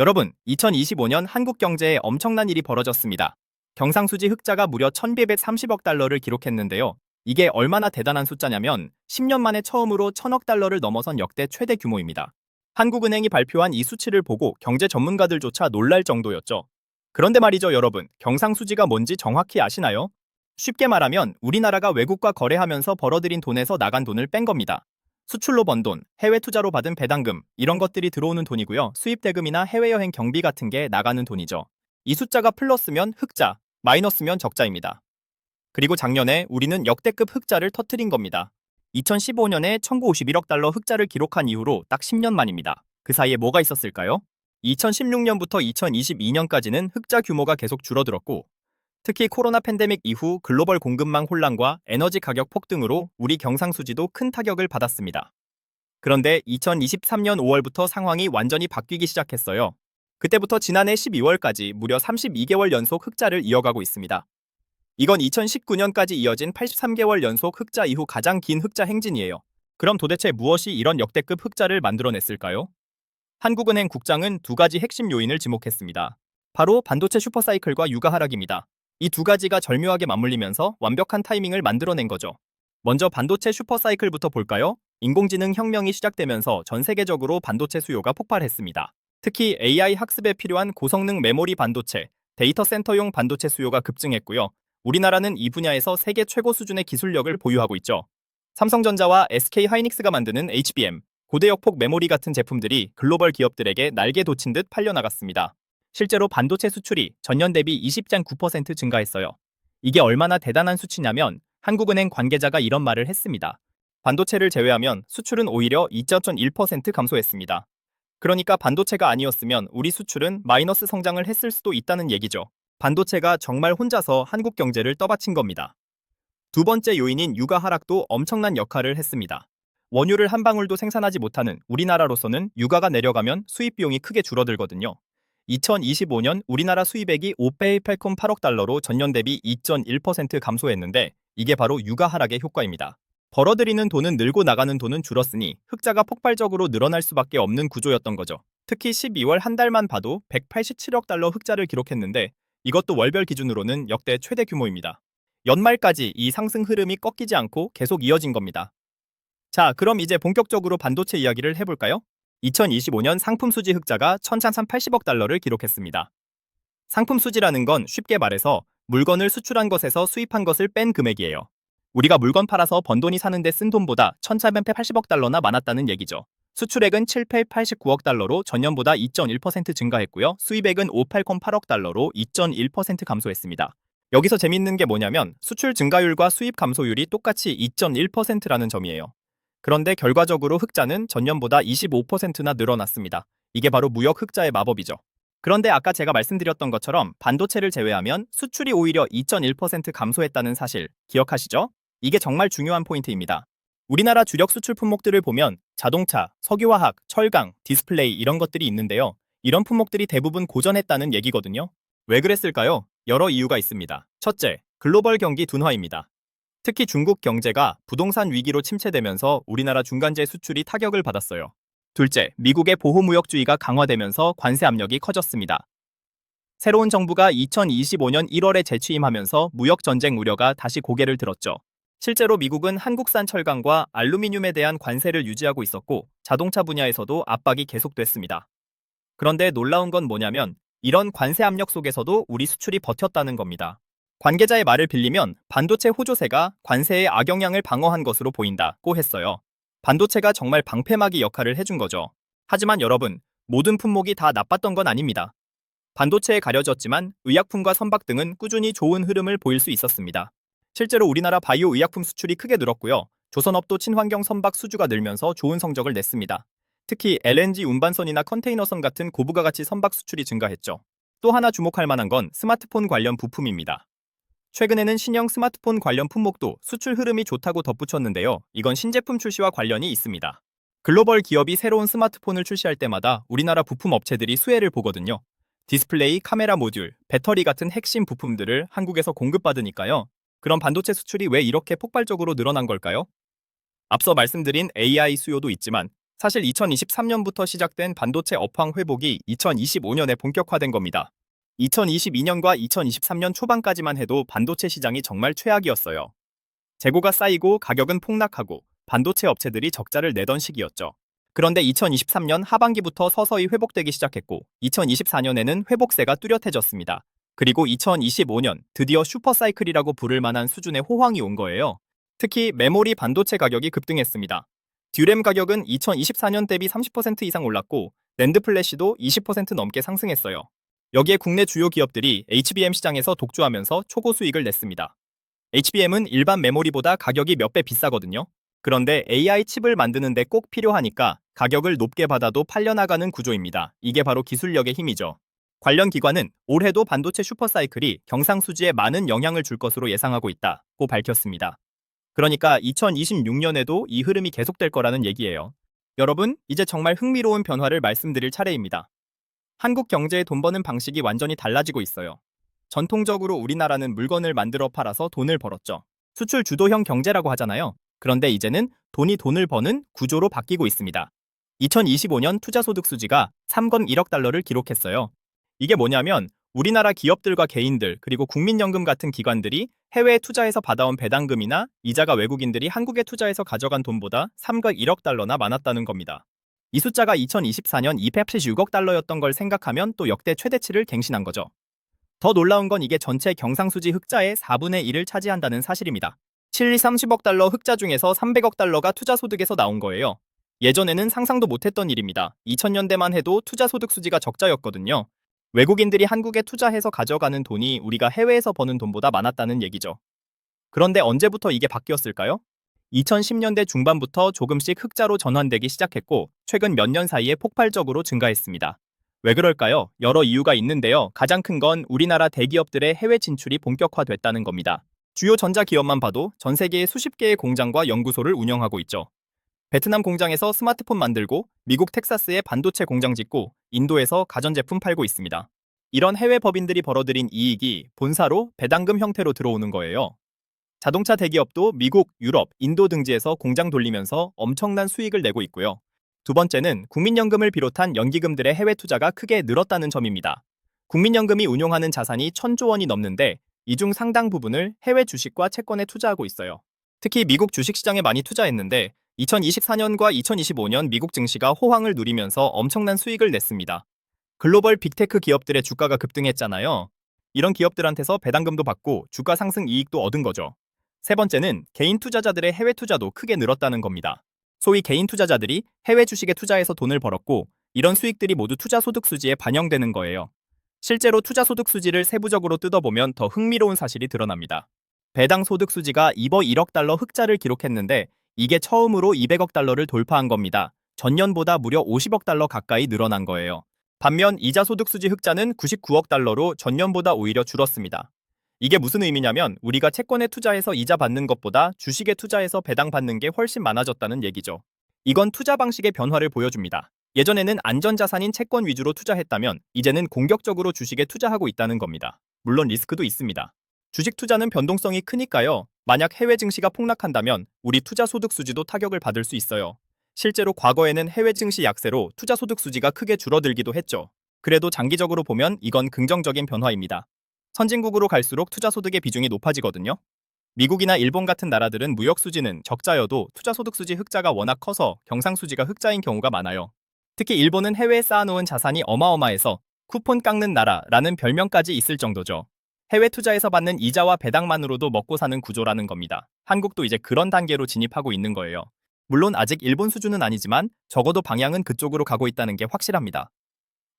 여러분, 2025년 한국 경제에 엄청난 일이 벌어졌습니다. 경상수지 흑자가 무려 1230억 달러를 기록했는데요. 이게 얼마나 대단한 숫자냐면 10년 만에 처음으로 1000억 달러를 넘어선 역대 최대 규모입니다. 한국은행이 발표한 이 수치를 보고 경제 전문가들조차 놀랄 정도였죠. 그런데 말이죠, 여러분. 경상수지가 뭔지 정확히 아시나요? 쉽게 말하면 우리나라가 외국과 거래하면서 벌어들인 돈에서 나간 돈을 뺀 겁니다. 수출로 번 돈, 해외 투자로 받은 배당금, 이런 것들이 들어오는 돈이고요. 수입 대금이나 해외여행 경비 같은 게 나가는 돈이죠. 이 숫자가 플러스면 흑자, 마이너스면 적자입니다. 그리고 작년에 우리는 역대급 흑자를 터트린 겁니다. 2015년에 1951억 달러 흑자를 기록한 이후로 딱 10년 만입니다. 그 사이에 뭐가 있었을까요? 2016년부터 2022년까지는 흑자 규모가 계속 줄어들었고, 특히 코로나 팬데믹 이후 글로벌 공급망 혼란과 에너지 가격 폭등으로 우리 경상수지도 큰 타격을 받았습니다. 그런데 2023년 5월부터 상황이 완전히 바뀌기 시작했어요. 그때부터 지난해 12월까지 무려 32개월 연속 흑자를 이어가고 있습니다. 이건 2019년까지 이어진 83개월 연속 흑자 이후 가장 긴 흑자 행진이에요. 그럼 도대체 무엇이 이런 역대급 흑자를 만들어냈을까요? 한국은행 국장은 두 가지 핵심 요인을 지목했습니다. 바로 반도체 슈퍼사이클과 유가 하락입니다. 이 두 가지가 절묘하게 맞물리면서 완벽한 타이밍을 만들어낸 거죠. 먼저 반도체 슈퍼사이클부터 볼까요? 인공지능 혁명이 시작되면서 전 세계적으로 반도체 수요가 폭발했습니다. 특히 AI 학습에 필요한 고성능 메모리 반도체, 데이터 센터용 반도체 수요가 급증했고요. 우리나라는 이 분야에서 세계 최고 수준의 기술력을 보유하고 있죠. 삼성전자와 SK 하이닉스가 만드는 HBM, 고대역폭 메모리 같은 제품들이 글로벌 기업들에게 날개 돋친 듯 팔려나갔습니다. 실제로 반도체 수출이 전년 대비 20.9% 증가했어요. 이게 얼마나 대단한 수치냐면 한국은행 관계자가 이런 말을 했습니다. 반도체를 제외하면 수출은 오히려 2.1% 감소했습니다. 그러니까 반도체가 아니었으면 우리 수출은 마이너스 성장을 했을 수도 있다는 얘기죠. 반도체가 정말 혼자서 한국 경제를 떠받친 겁니다. 두 번째 요인인 유가 하락도 엄청난 역할을 했습니다. 원유를 한 방울도 생산하지 못하는 우리나라로서는 유가가 내려가면 수입 비용이 크게 줄어들거든요. 2025년 우리나라 수입액이 588콤 8억 달러로 전년 대비 2.1% 감소했는데 이게 바로 유가 하락의 효과입니다. 벌어들이는 돈은 늘고 나가는 돈은 줄었으니 흑자가 폭발적으로 늘어날 수밖에 없는 구조였던 거죠. 특히 12월 한 달만 봐도 187억 달러 흑자를 기록했는데 이것도 월별 기준으로는 역대 최대 규모입니다. 연말까지 이 상승 흐름이 꺾이지 않고 계속 이어진 겁니다. 자, 그럼 이제 본격적으로 반도체 이야기를 해볼까요? 2025년 상품 수지 흑자가 1,380억 달러를 기록했습니다. 상품 수지라는 건 쉽게 말해서 물건을 수출한 것에서 수입한 것을 뺀 금액이에요. 우리가 물건 팔아서 번 돈이 사는데 쓴 돈보다 1,480억 달러나 많았다는 얘기죠. 수출액은 789억 달러로 전년보다 2.1% 증가했고요. 수입액은 580억 달러로 2.1% 감소했습니다. 여기서 재밌는 게 뭐냐면 수출 증가율과 수입 감소율이 똑같이 2.1%라는 점이에요. 그런데 결과적으로 흑자는 전년보다 25%나 늘어났습니다. 이게 바로 무역 흑자의 마법이죠. 그런데 아까 제가 말씀드렸던 것처럼 반도체를 제외하면 수출이 오히려 2.1% 감소했다는 사실 기억하시죠? 이게 정말 중요한 포인트입니다. 우리나라 주력 수출 품목들을 보면 자동차, 석유화학, 철강, 디스플레이 이런 것들이 있는데요. 이런 품목들이 대부분 고전했다는 얘기거든요. 왜 그랬을까요? 여러 이유가 있습니다. 첫째, 글로벌 경기 둔화입니다. 특히 중국 경제가 부동산 위기로 침체되면서 우리나라 중간재 수출이 타격을 받았어요. 둘째, 미국의 보호무역주의가 강화되면서 관세 압력이 커졌습니다. 새로운 정부가 2025년 1월에 재취임하면서 무역 전쟁 우려가 다시 고개를 들었죠. 실제로 미국은 한국산 철강과 알루미늄에 대한 관세를 유지하고 있었고 자동차 분야에서도 압박이 계속됐습니다. 그런데 놀라운 건 뭐냐면 이런 관세 압력 속에서도 우리 수출이 버텼다는 겁니다. 관계자의 말을 빌리면 반도체 호조세가 관세의 악영향을 방어한 것으로 보인다고 했어요. 반도체가 정말 방패막이 역할을 해준 거죠. 하지만 여러분, 모든 품목이 다 나빴던 건 아닙니다. 반도체에 가려졌지만 의약품과 선박 등은 꾸준히 좋은 흐름을 보일 수 있었습니다. 실제로 우리나라 바이오 의약품 수출이 크게 늘었고요. 조선업도 친환경 선박 수주가 늘면서 좋은 성적을 냈습니다. 특히 LNG 운반선이나 컨테이너선 같은 고부가 가치 선박 수출이 증가했죠. 또 하나 주목할 만한 건 스마트폰 관련 부품입니다. 최근에는 신형 스마트폰 관련 품목도 수출 흐름이 좋다고 덧붙였는데요. 이건 신제품 출시와 관련이 있습니다. 글로벌 기업이 새로운 스마트폰을 출시할 때마다 우리나라 부품 업체들이 수혜를 보거든요. 디스플레이, 카메라 모듈, 배터리 같은 핵심 부품들을 한국에서 공급받으니까요. 그럼 반도체 수출이 왜 이렇게 폭발적으로 늘어난 걸까요? 앞서 말씀드린 AI 수요도 있지만 사실 2023년부터 시작된 반도체 업황 회복이 2025년에 본격화된 겁니다. 2022년과 2023년 초반까지만 해도 반도체 시장이 정말 최악이었어요. 재고가 쌓이고 가격은 폭락하고 반도체 업체들이 적자를 내던 시기였죠. 그런데 2023년 하반기부터 서서히 회복되기 시작했고 2024년에는 회복세가 뚜렷해졌습니다. 그리고 2025년 드디어 슈퍼사이클이라고 부를 만한 수준의 호황이 온 거예요. 특히 메모리 반도체 가격이 급등했습니다. 듀램 가격은 2024년 대비 30% 이상 올랐고 랜드 플래시도 20% 넘게 상승했어요. 여기에 국내 주요 기업들이 HBM 시장에서 독주하면서 초고 수익을 냈습니다. HBM은 일반 메모리보다 가격이 몇 배 비싸거든요. 그런데 AI 칩을 만드는데 꼭 필요하니까 가격을 높게 받아도 팔려나가는 구조입니다. 이게 바로 기술력의 힘이죠. 관련 기관은 올해도 반도체 슈퍼사이클이 경상수지에 많은 영향을 줄 것으로 예상하고 있다고 밝혔습니다. 그러니까 2026년에도 이 흐름이 계속될 거라는 얘기예요. 여러분, 이제 정말 흥미로운 변화를 말씀드릴 차례입니다. 한국 경제의 돈 버는 방식이 완전히 달라지고 있어요. 전통적으로 우리나라는 물건을 만들어 팔아서 돈을 벌었죠. 수출 주도형 경제라고 하잖아요. 그런데 이제는 돈이 돈을 버는 구조로 바뀌고 있습니다. 2025년 투자소득 수지가 3건 1억 달러를 기록했어요. 이게 뭐냐면 우리나라 기업들과 개인들 그리고 국민연금 같은 기관들이 해외에 투자해서 받아온 배당금이나 이자가 외국인들이 한국에 투자해서 가져간 돈보다 3억 1억 달러나 많았다는 겁니다. 이 숫자가 2024년 276억 달러였던 걸 생각하면 또 역대 최대치를 갱신한 거죠. 더 놀라운 건 이게 전체 경상수지 흑자의 4분의 1을 차지한다는 사실입니다. 7, 30억 달러 흑자 중에서 300억 달러가 투자소득에서 나온 거예요. 예전에는 상상도 못했던 일입니다. 2000년대만 해도 투자소득 수지가 적자였거든요. 외국인들이 한국에 투자해서 가져가는 돈이 우리가 해외에서 버는 돈보다 많았다는 얘기죠. 그런데 언제부터 이게 바뀌었을까요? 2010년대 중반부터 조금씩 흑자로 전환되기 시작했고 최근 몇 년 사이에 폭발적으로 증가했습니다. 왜 그럴까요? 여러 이유가 있는데요. 가장 큰 건 우리나라 대기업들의 해외 진출이 본격화됐다는 겁니다. 주요 전자기업만 봐도 전 세계에 수십 개의 공장과 연구소를 운영하고 있죠. 베트남 공장에서 스마트폰 만들고 미국 텍사스에 반도체 공장 짓고 인도에서 가전제품 팔고 있습니다. 이런 해외 법인들이 벌어들인 이익이 본사로 배당금 형태로 들어오는 거예요. 자동차 대기업도 미국, 유럽, 인도 등지에서 공장 돌리면서 엄청난 수익을 내고 있고요. 두 번째는 국민연금을 비롯한 연기금들의 해외 투자가 크게 늘었다는 점입니다. 국민연금이 운용하는 자산이 천조 원이 넘는데 이 중 상당 부분을 해외 주식과 채권에 투자하고 있어요. 특히 미국 주식시장에 많이 투자했는데 2024년과 2025년 미국 증시가 호황을 누리면서 엄청난 수익을 냈습니다. 글로벌 빅테크 기업들의 주가가 급등했잖아요. 이런 기업들한테서 배당금도 받고 주가 상승 이익도 얻은 거죠. 세 번째는 개인 투자자들의 해외 투자도 크게 늘었다는 겁니다. 소위 개인 투자자들이 해외 주식에 투자해서 돈을 벌었고 이런 수익들이 모두 투자 소득 수지에 반영되는 거예요. 실제로 투자 소득 수지를 세부적으로 뜯어보면 더 흥미로운 사실이 드러납니다. 배당 소득 수지가 2억 1억 달러 흑자를 기록했는데 이게 처음으로 200억 달러를 돌파한 겁니다. 전년보다 무려 50억 달러 가까이 늘어난 거예요. 반면 이자 소득 수지 흑자는 99억 달러로 전년보다 오히려 줄었습니다. 이게 무슨 의미냐면 우리가 채권에 투자해서 이자 받는 것보다 주식에 투자해서 배당 받는 게 훨씬 많아졌다는 얘기죠. 이건 투자 방식의 변화를 보여줍니다. 예전에는 안전자산인 채권 위주로 투자했다면 이제는 공격적으로 주식에 투자하고 있다는 겁니다. 물론 리스크도 있습니다. 주식 투자는 변동성이 크니까요. 만약 해외 증시가 폭락한다면 우리 투자 소득 수지도 타격을 받을 수 있어요. 실제로 과거에는 해외 증시 약세로 투자 소득 수지가 크게 줄어들기도 했죠. 그래도 장기적으로 보면 이건 긍정적인 변화입니다. 선진국으로 갈수록 투자 소득의 비중이 높아지거든요. 미국이나 일본 같은 나라들은 무역 수지는 적자여도 투자 소득 수지 흑자가 워낙 커서 경상 수지가 흑자인 경우가 많아요. 특히 일본은 해외에 쌓아놓은 자산이 어마어마해서 쿠폰 깎는 나라라는 별명까지 있을 정도죠. 해외 투자에서 받는 이자와 배당만으로도 먹고 사는 구조라는 겁니다. 한국도 이제 그런 단계로 진입하고 있는 거예요. 물론 아직 일본 수준은 아니지만 적어도 방향은 그쪽으로 가고 있다는 게 확실합니다.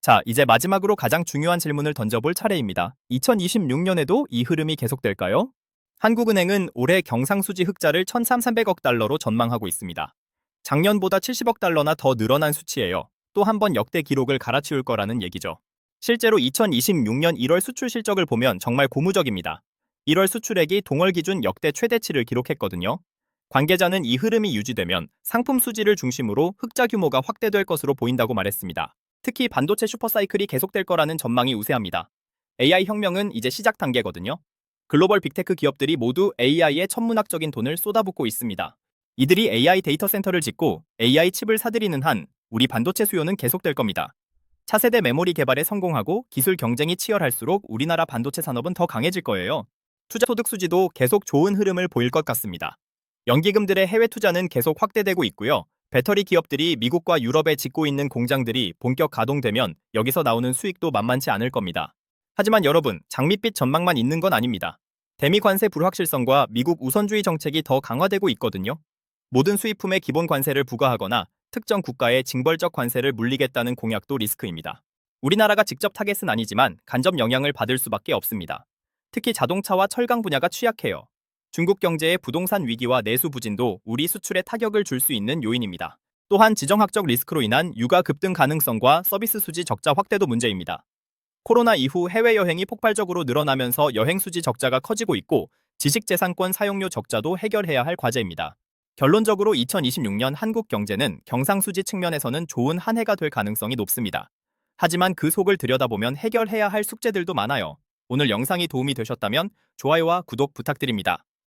자, 이제 마지막으로 가장 중요한 질문을 던져볼 차례입니다. 2026년에도 이 흐름이 계속될까요? 한국은행은 올해 경상수지 흑자를 1,300억 달러로 전망하고 있습니다. 작년보다 70억 달러나 더 늘어난 수치예요. 또 한 번 역대 기록을 갈아치울 거라는 얘기죠. 실제로 2026년 1월 수출 실적을 보면 정말 고무적입니다. 1월 수출액이 동월 기준 역대 최대치를 기록했거든요. 관계자는 이 흐름이 유지되면 상품 수지를 중심으로 흑자 규모가 확대될 것으로 보인다고 말했습니다. 특히 반도체 슈퍼사이클이 계속될 거라는 전망이 우세합니다. AI 혁명은 이제 시작 단계거든요. 글로벌 빅테크 기업들이 모두 AI에 천문학적인 돈을 쏟아붓고 있습니다. 이들이 AI 데이터 센터를 짓고 AI 칩을 사들이는 한 우리 반도체 수요는 계속될 겁니다. 차세대 메모리 개발에 성공하고 기술 경쟁이 치열할수록 우리나라 반도체 산업은 더 강해질 거예요. 투자 소득 수지도 계속 좋은 흐름을 보일 것 같습니다. 연기금들의 해외 투자는 계속 확대되고 있고요. 배터리 기업들이 미국과 유럽에 짓고 있는 공장들이 본격 가동되면 여기서 나오는 수익도 만만치 않을 겁니다. 하지만 여러분, 장밋빛 전망만 있는 건 아닙니다. 대미 관세 불확실성과 미국 우선주의 정책이 더 강화되고 있거든요. 모든 수입품에 기본 관세를 부과하거나 특정 국가에 징벌적 관세를 물리겠다는 공약도 리스크입니다. 우리나라가 직접 타겟은 아니지만 간접 영향을 받을 수밖에 없습니다. 특히 자동차와 철강 분야가 취약해요. 중국 경제의 부동산 위기와 내수 부진도 우리 수출에 타격을 줄 수 있는 요인입니다. 또한 지정학적 리스크로 인한 유가 급등 가능성과 서비스 수지 적자 확대도 문제입니다. 코로나 이후 해외여행이 폭발적으로 늘어나면서 여행 수지 적자가 커지고 있고 지식재산권 사용료 적자도 해결해야 할 과제입니다. 결론적으로 2026년 한국 경제는 경상수지 측면에서는 좋은 한 해가 될 가능성이 높습니다. 하지만 그 속을 들여다보면 해결해야 할 숙제들도 많아요. 오늘 영상이 도움이 되셨다면 좋아요와 구독 부탁드립니다.